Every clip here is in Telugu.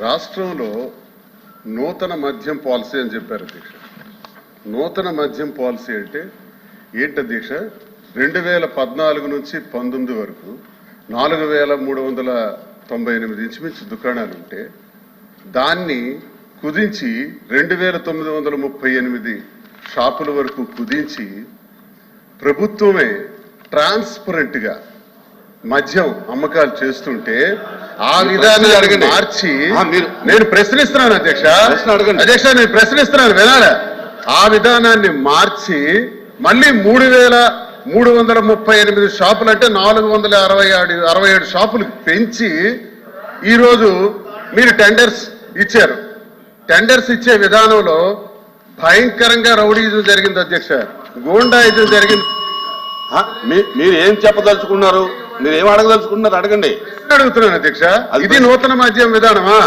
రాష్ట్రంలో నూతన మద్యం పాలసీ అని చెప్పారు అధ్యక్ష. నూతన మద్యం పాలసీ అంటే ఏంటి అధ్యక్ష? రెండు వేల పద్నాలుగు నుంచి పంతొమ్మిది వరకు నాలుగు వేల మూడు వందల తొంభై ఎనిమిది ఇంచుమించు దుకాణాలు ఉంటే దాన్ని కుదించి రెండు వేల తొమ్మిది వందల ముప్పై ఎనిమిది షాపుల వరకు కుదించి ప్రభుత్వమే ట్రాన్స్పరెంట్గా మద్యం అమ్మకాలు చేస్తుంటే ఆ విధాన్ని అడగండి. మార్చి నేను ప్రశ్నిస్తున్నాను అధ్యక్ష. అడగండి. అధ్యక్ష నేను ప్రశ్నిస్తున్నాను వినాలా? ఆ విధానాన్ని మార్చి మళ్ళీ మూడు వేల మూడు వందల ముప్పై ఎనిమిది షాపులు అంటే నాలుగు వందల అరవై ఏడు అరవై ఏడు షాపులు పెంచి ఈరోజు మీరు టెండర్స్ ఇచ్చారు. టెండర్స్ ఇచ్చే విధానంలో భయంకరంగా రౌడీజం జరిగింది అధ్యక్ష. గూండాయిజం జరిగింది. మీరు ఏం చెప్పదలుచుకున్నారు? మీరు ఏం అడగదలుచుకున్నారు అడగండి. అడుగుతున్నాను అధ్యక్ష. ఇది నూతన మద్యం విధానమా?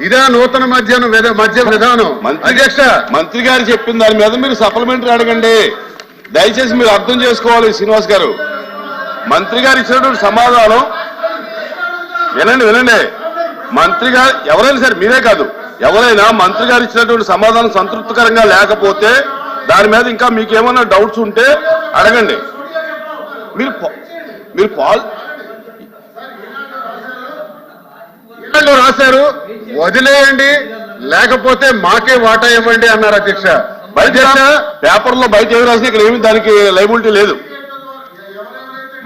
ఇదే నూతన మద్యం మద్యం విధానం. అధ్యక్ష. మంత్రి గారు చెప్పిన దాని మీద మీరు సప్లిమెంటరీ అడగండి. దయచేసి మీరు అర్థం చేసుకోవాలి శ్రీనివాస్ గారు. మంత్రి గారు ఇచ్చినటువంటి సమాధానం. వినండి వినండి. మంత్రి గారు ఎవరైనా సరే మీరే కాదు. ఎవరైనా మంత్రి గారు ఇచ్చినటువంటి సమాధానం సంతృప్తికరంగా లేకపోతే దాని మీద ఇంకా మీకు ఏమైనా డౌట్స్ ఉంటే అడగండి. మీరు మీరు పాల్ రాశారు. వదిలేయండి. లేకపోతే మాకే వాటా ఇవ్వండి అన్నారు అధ్యక్ష. బయట పేపర్లో బయట ఏమి రాసినా ఇక్కడ ఏమి దానికి లైబిలిటీ లేదు.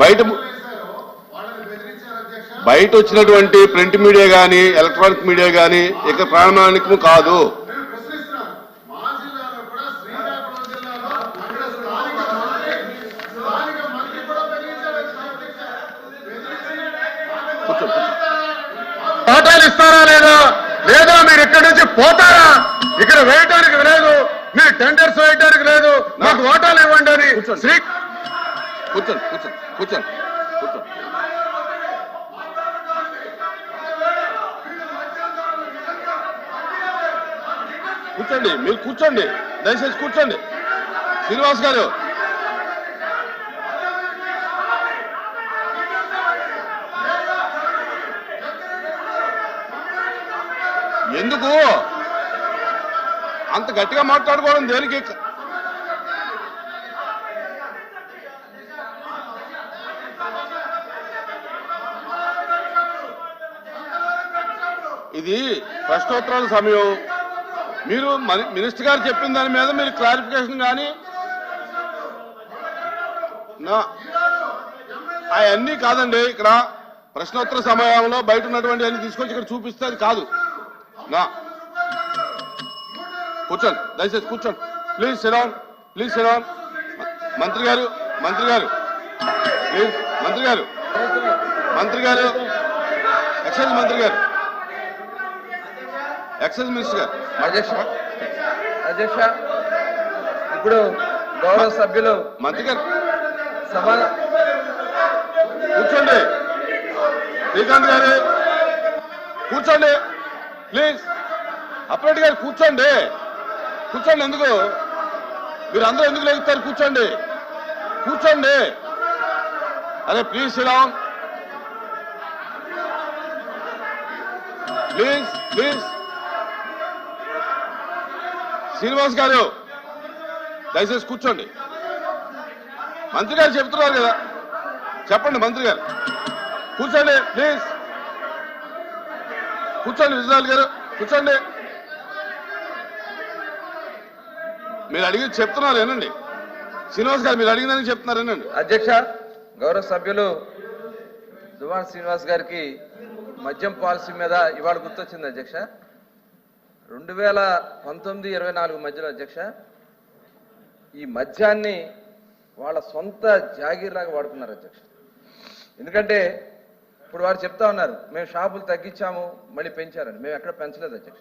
బయట బయట వచ్చినటువంటి ప్రింట్ మీడియా కానీ ఎలక్ట్రానిక్ మీడియా కానీ ఇక ప్రామాణికము కాదు. వాటాలు ఇస్తారా లేదా? లేదా మీరు ఇక్కడి నుంచి పోతారా? ఇక్కడ వేయటానికి లేదు మీరు టెండర్స్ వేయటానికి లేదు నాకు వాటాలు ఇవ్వండి అని కూర్చోండి. శ్రీ కూర్చోండి కూర్చోండి కూర్చోండి కూర్చోండి. కూర్చోండి మీరు కూర్చోండి దయచేసి కూర్చోండి. శ్రీనివాస్ గారు ఎందుకు? అంత గట్టిగా మాట్లాడుకోవడం దేనికి? ఇది ప్రశ్నోత్తరాల సమయం. మీరు మినిస్టర్ గారు చెప్పిన దాని మీద మీరు క్లారిఫికేషన్ కానీ నా అవన్నీ కాదండి. ఇక్కడ ప్రశ్నోత్తర సమయంలో బయట ఉన్నటువంటి అన్ని తీసుకొచ్చి ఇక్కడ చూపిస్తే అది కాదు. నా. కూర్చోండి దయచేసి కూర్చోండి. ప్లీజ్ సిడౌన్ ప్లీజ్ సిడౌన్ మంత్రి గారు మంత్రి గారు. ప్లీజ్ మంత్రి గారు. మంత్రి గారు ఎక్సైజ్ మంత్రి గారు. ఎక్సైజ్ మినిస్టర్ గారు. అధ్యక్ష అధ్యక్ష ఇప్పుడు గౌరవ సభ్యులు మంత్రి గారు. సభ కూర్చోండి. శ్రీకాంత్ గారు. కూర్చోండి. ప్లీజ్. అప్రెడ్ గారు కూర్చోండి. కూర్చోండి ఎందుకు? మీరు అందరూ ఎందుకు లేగుతారు? కూర్చోండి. కూర్చోండి. అరే please Sriram please please. Srinivas గారు దయచేసి కూర్చోండి. మంత్రి గారు చెప్తున్నారు కదా. చెప్పండి మంత్రి గారు. కూర్చోండి ప్లీజ్. కూర్చోండి విజయనాథ్ గారు కూర్చోండి. మీరు అడిగి చెప్తున్నారు ఏనండి శ్రీనివాస్ గారు మీరు అడిగిందని చెప్తున్నారు ఏనండి అధ్యక్ష గౌరవ సభ్యులు దువాన్ శ్రీనివాస్ గారికి మద్యం పాలసీ మీద ఇవాళ గుర్తొచ్చింది అధ్యక్ష. రెండు వేల పంతొమ్మిది ఇరవై నాలుగు మధ్యలో అధ్యక్ష ఈ మద్యాన్ని వాళ్ళ సొంత జాగీర్లాగా వాడుకున్నారు అధ్యక్ష. ఎందుకంటే ఇప్పుడు వారు చెప్తా ఉన్నారు మేము షాపులు తగ్గించాము మళ్ళీ పెంచారని. మేము ఎక్కడ పెంచలేదు అధ్యక్ష.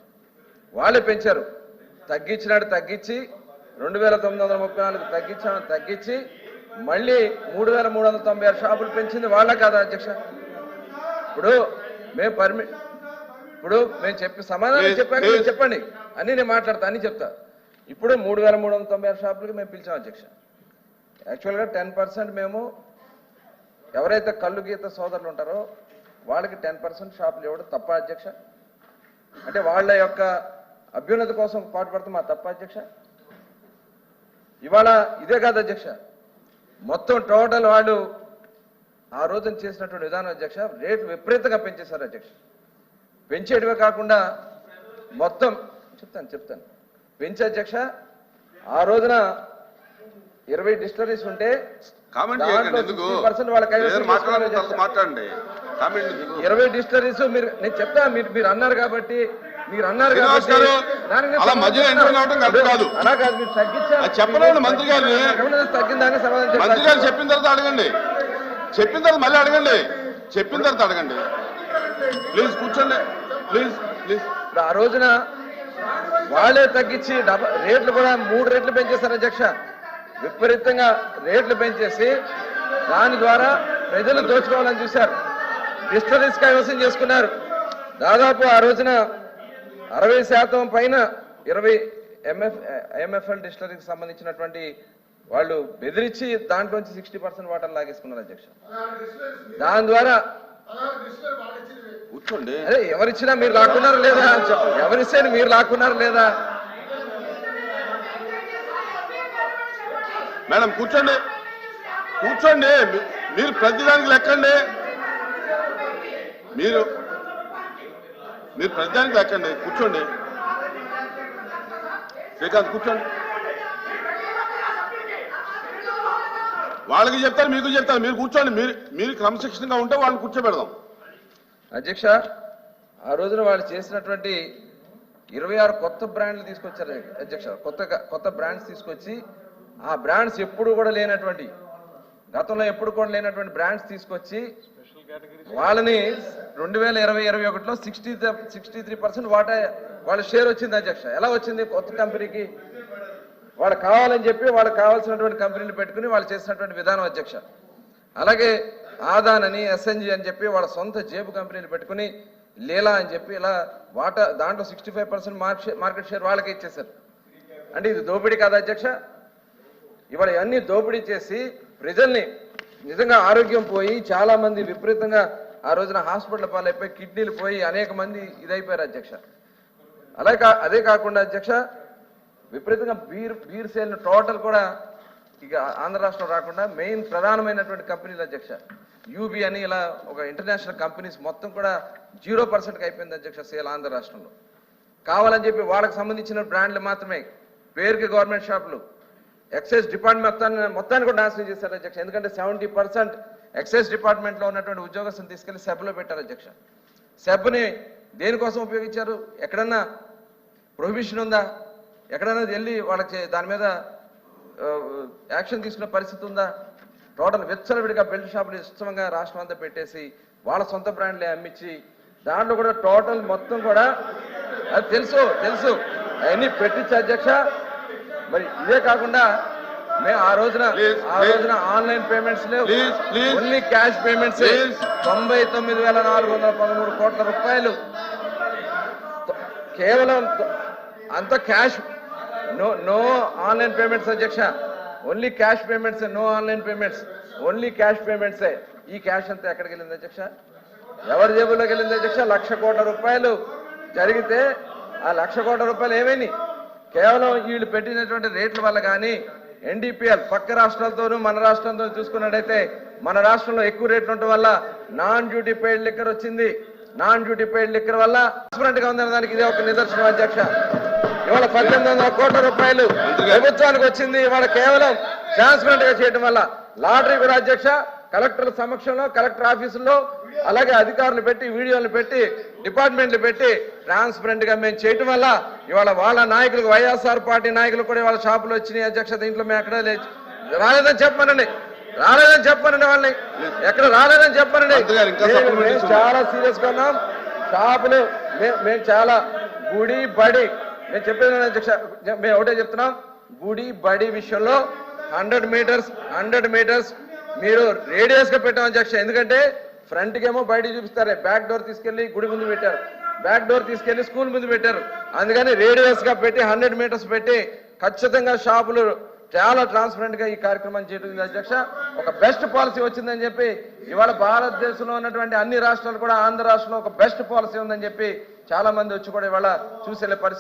వాళ్ళే పెంచారు. తగ్గించినాడు తగ్గించి రెండు వేల తొమ్మిది వందల ముప్పై నాలుగు తగ్గించామని తగ్గించి మళ్ళీ మూడు వేల మూడు వందల తొంభై ఆరు షాపులు పెంచింది వాళ్ళ కాదా అధ్యక్ష? ఇప్పుడు మేము పర్మి ఇప్పుడు మేము చెప్పి సమాధానం చెప్పాక. చెప్పండి. అన్ని నేను మాట్లాడతా అన్ని చెప్తా. ఇప్పుడు మూడు వేల మూడు వందల తొంభై ఆరు షాపులకి మేము పిలిచాం అధ్యక్ష. యాక్చువల్గా టెన్ పర్సెంట్ మేము ఎవరైతే కళ్ళు గీత సోదరులు ఉంటారో వాళ్ళకి టెన్ పర్సెంట్ షాపులు ఇవ్వడం తప్ప అధ్యక్ష. అంటే వాళ్ళ యొక్క అభ్యున్నతి కోసం పాటుపడతాం మా తప్ప అధ్యక్ష. ఇవాళ ఇదే కాదు అధ్యక్ష. మొత్తం టోటల్ వాళ్ళు ఆ రోజున చేసినటువంటి విధానం అధ్యక్ష రేటు విపరీతంగా పెంచేశారు అధ్యక్ష. పెంచేటివే కాకుండా మొత్తం చెప్తాను చెప్తాను. పెంచే అధ్యక్ష ఆ రోజున ఇరవై డిస్టరీస్ ఉంటే కామెంట్ దాంట్లో చేయకండి ఎందుకు? 60% వాళ్ళ కైవసం ఏదైనా మాట్లాడండి? ఇరవై డిస్టరీస్ మీరు నేను చెప్తా మీరు మీరు అన్నారు కాబట్టి మీరు అన్నారు అలా సమాధానం మధ్యలో చెప్తాను. ఎంటర్ కావడం కరెక్ట్ కాదు. అలా కాదు మీరు తగ్గించారు. చెప్పలేదు మంత్రి సమాధానం మంత్రి గారు చెప్పాలి చెప్పిన తర్వాత అడగండి. చెప్పిన తర్వాత మళ్ళీ అడగండి. చెప్పిన తర్వాత అడగండి. ప్లీజ్ కూర్చోండి. Please please. ఆ రోజున వాళ్ళే తగ్గించి రేట్లు కూడా మూడు రేట్లు పెంచేశారు అధ్యక్ష. విపరీతంగా రేట్లు పెంచేసి దాని ద్వారా ప్రజలు దోచుకోవాలని చూశారు. డిస్టరీస్ కైవసం చేసుకున్నారు. దాదాపు ఆ రోజున అరవై శాతం పైన ఇరవై ఎంఎఫ్ ఎంఎఫ్ఎల్ డిస్టరీకి సంబంధించినటువంటి వాళ్ళు బెదిరించి దాంట్లోంచి సిక్స్టీ పర్సెంట్ వాటర్ లాగేసుకున్నారు అధ్యక్ష. దాని ద్వారా కూర్చోండి. అదే ఎవరిచ్చినా మీరు లాక్కున్నారు లేదా? ఎవరిస్తే మీరు లాక్కున్నారు లేదా? మేడం కూర్చోండి. కూర్చోండి. మీ- మీరు ప్రతిదానికి లెక్కండి. మీరు మీరు ప్రతిదానికి లెక్కండి. కూర్చోండి. శ్రీకాంత్ కూర్చోండి. వాళ్ళకి చెప్తారు మీకు చెప్తారు. మీరు కూర్చోండి. మీరు మీరు క్రమశిక్షణగా ఉంటే వాళ్ళని కూర్చోబెడదాం. అధ్యక్ష ఆ రోజున వాళ్ళు చేసినటువంటి ఇరవై ఆరు కొత్త బ్రాండ్లు తీసుకొచ్చారు. అధ్యక్ష కొత్త కొత్త బ్రాండ్స్ తీసుకొచ్చి ఆ బ్రాండ్స్ ఎప్పుడు కూడా లేనటువంటి గతంలో ఎప్పుడు కూడా లేనటువంటి బ్రాండ్స్ తీసుకొచ్చి వాళ్ళని రెండు వేల ఇరవై ఇరవై ఒకటిలో సిక్స్టీ సిక్స్టీ త్రీ పర్సెంట్ వాటా వాళ్ళ షేర్ వచ్చింది అధ్యక్ష. ఎలా వచ్చింది కొత్త కంపెనీకి? వాళ్ళు కావాలని చెప్పి వాళ్ళకి కావాల్సినటువంటి కంపెనీలు పెట్టుకుని వాళ్ళు చేసినటువంటి విధానం అధ్యక్ష. అలాగే ఆదాన్ అని ఎస్ఎన్జి అని చెప్పి వాళ్ళ సొంత జేబు కంపెనీలు పెట్టుకుని లీలా అని చెప్పి ఇలా వాటా దాంట్లో sixty five percent market share వాళ్ళకి ఇచ్చేశారు. అంటే ఇది దోపిడీ కాదా అధ్యక్ష. ఇవాళ ఇవన్నీ దోపిడీ చేసి ప్రజల్ని నిజంగా ఆరోగ్యం పోయి చాలా మంది విపరీతంగా ఆ రోజున హాస్పిటల్ పాలైపోయి కిడ్నీలు పోయి అనేక మంది ఇదైపోయారు అధ్యక్ష. అలా కా అదే కాకుండా అధ్యక్ష విపరీతంగా బీర్ బీర్ సేల్ టోటల్ కూడా ఇక ఆంధ్ర రాష్ట్రం రాకుండా మెయిన్ ప్రధానమైనటువంటి కంపెనీలు అధ్యక్ష. యూబీ అని ఇలా ఒక ఇంటర్నేషనల్ కంపెనీస్ మొత్తం కూడా జీరో పర్సెంట్కి అయిపోయింది అధ్యక్ష సేల్ ఆంధ్ర రాష్ట్రంలో. కావాలని చెప్పి వాళ్ళకి సంబంధించిన బ్రాండ్లు మాత్రమే. పేరుకి గవర్నమెంట్ షాపులు ఎక్సైజ్ డిపార్ట్మెంట్ మొత్తాన్ని మొత్తాన్ని కూడా నాశనం చేశారు అధ్యక్ష. ఎందుకంటే సెవెంటీ పర్సెంట్ ఎక్సైజ్ డిపార్ట్మెంట్లో ఉన్నటువంటి ఉద్యోగస్తులు తీసుకెళ్ళి సెబ్లో పెట్టారు అధ్యక్ష. సెబ్ని దేనికోసం ఉపయోగించారు? ఎక్కడన్నా ప్రొహిబిషన్ ఉందా? ఎక్కడైనా వెళ్ళి వాళ్ళకి దాని మీద యాక్షన్ తీసుకునే పరిస్థితి ఉందా? టోటల్ విచ్చలవిడిగా బెల్ట్ షాపులు ఇష్టంగా రాష్ట్రం అంతా పెట్టేసి వాళ్ళ సొంత బ్రాండ్లే అమ్మించి దాంట్లో కూడా టోటల్ మొత్తం కూడా అది తెలుసు తెలుసు. అవన్నీ పెట్టించి అధ్యక్ష. మరి ఇదే కాకుండా మేము ఆ రోజున ఆ. రోజున ఆన్లైన్ పేమెంట్స్ లేవు. Only cash payments. తొంభై తొమ్మిది వేల నాలుగు వందల పదమూడు కోట్ల రూపాయలు. కేవలం అంత cash. No no online payments అధ్యక్ష. Only cash payments no online payments. Only cash పేమెంట్సే. ఈ క్యాష్ అంతా ఎక్కడికి వెళ్ళింది అధ్యక్ష? ఎవరి జేబులోకి వెళ్ళింది అధ్యక్ష? లక్ష కోట్ల రూపాయలు. జరిగితే ఆ లక్ష కోట్ల రూపాయలు ఏమైంది కేవలం వీళ్ళు పెట్టినటువంటి రేట్ల వల్ల కానీ ఎన్డీపీఎల్ పక్క రాష్ట్రాలతోనూ మన రాష్ట్రంతో చూసుకున్నట్టయితే మన రాష్ట్రంలో ఎక్కువ రేట్లు ఉండటం వల్ల నాన్ డ్యూటీ పెయిడ్ లిక్కర్ వచ్చింది. నాన్ డ్యూటీ పెయిడ్ లిక్కర్ వల్ల ట్రాన్స్పరెంట్గా ఉందన్న దానికి ఇదే ఒక నిదర్శనం అధ్యక్ష. ఇవాళ పద్దెనిమిది వందల కోట్ల రూపాయలు ప్రభుత్వానికి వచ్చింది. ఇవాళ కేవలం ట్రాన్స్పరెంట్గా చేయడం వల్ల లాటరీ కూడా అధ్యక్ష కలెక్టర్ల సమక్షంలో కలెక్టర్ ఆఫీసుల్లో అలాగే అధికారులు పెట్టి వీడియోలు పెట్టి డిపార్ట్మెంట్లు పెట్టి ట్రాన్స్పరెంట్గా మేము చేయటం వల్ల ఇవాళ వాళ్ళ నాయకులకు వైఎస్ఆర్ పార్టీ నాయకులు కూడా వాళ్ళ షాపులు వచ్చినాయి అధ్యక్ష దీంట్లో మేము ఎక్కడ లేదు రాలేదని చెప్పమనండి. రాలేదని చెప్పమనండి వాళ్ళని. ఎక్కడ రాలేదని మేము- మేము ఇస్తున్నారు. చాలా సీరియస్గా ఉన్నాం. షాపులు మేము చాలా గుడి బడి నేను చెప్పేది అధ్యక్ష మేము ఒకటే చెప్తున్నాం. గుడి బడి విషయంలో హండ్రెడ్ మీటర్స్ హండ్రెడ్ మీటర్స్ మీరు రేడియస్గా పెట్టాం అధ్యక్ష ఎందుకంటే ఫ్రంట్ ఏమో బయట చూపిస్తారు. బ్యాక్ డోర్ తీసుకెళ్ళి గుడి ముందు పెట్టారు. బ్యాక్ డోర్ తీసుకెళ్ళి స్కూల్ ముందు పెట్టారు. అందుకని రేడియస్గా పెట్టి హండ్రెడ్ మీటర్స్ పెట్టి ఖచ్చితంగా షాపులు చాలా ట్రాన్స్పరెంట్గా ఈ కార్యక్రమం చేయడం అధ్యక్ష ఒక బెస్ట్ పాలసీ వచ్చిందని చెప్పి ఇవాళ భారతదేశంలో ఉన్నటువంటి అన్ని రాష్ట్రాలు కూడా ఆంధ్ర రాష్ట్రంలో ఒక బెస్ట్ పాలసీ ఉందని చెప్పి చాలా మంది వచ్చి కూడా ఇవాళ చూసే పరిస్థితి